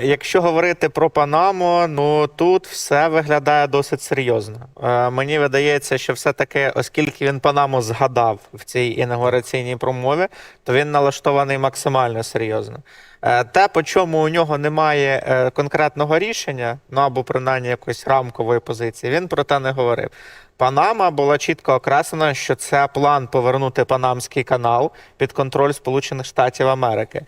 Якщо говорити про Панаму, ну тут все виглядає досить серйозно. Е, мені видається, що все-таки, оскільки він Панаму згадав в цій інаугураційній промові, то він налаштований максимально серйозно. Е, те, по чому у нього немає е, конкретного рішення, ну або принаймні якоїсь рамкової позиції, він про те не говорив. Панама була чітко окреслена, що це план повернути Панамський канал під контроль Сполучених Штатів Америки.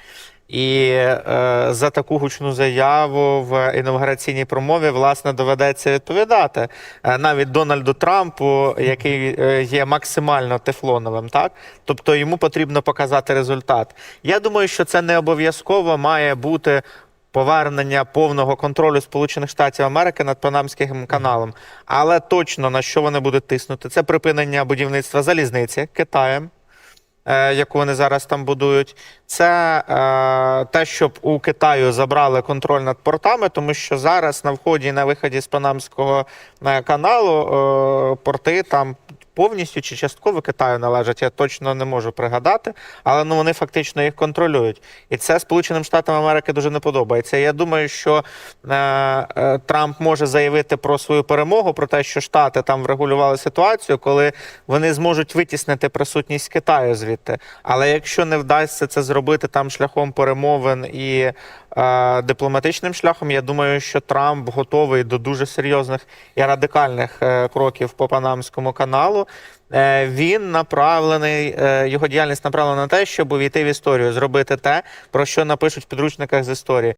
І е, за таку гучну заяву в інавгураційній промові власне доведеться відповідати е, навіть Дональду Трампу, який е, є максимально тефлоновим, так тобто йому потрібно показати результат. Я думаю, що це не обов'язково має бути. Повернення повного контролю Сполучених Штатів Америки над Панамським каналом, але точно на що вони будуть тиснути, це припинення будівництва залізниці Китаєм, яку вони зараз там будують. Це е, те, щоб у Китаю забрали контроль над портами, тому що зараз на вході і на виході з Панамського е, каналу е, порти там. Повністю чи частково Китаю належать, я точно не можу пригадати, але ну вони фактично їх контролюють. І це Сполученим Штатам Америки дуже не подобається. Я думаю, що е, е, Трамп може заявити про свою перемогу, про те, що Штати там врегулювали ситуацію, коли вони зможуть витіснити присутність Китаю звідти. Але якщо не вдасться це зробити там шляхом перемовин і е, дипломатичним шляхом, я думаю, що Трамп готовий до дуже серйозних і радикальних е, кроків по Панамському каналу. Е, Він направлений, е, його діяльність направлена на те, щоб увійти в історію, зробити те, про що напишуть в підручниках з історії.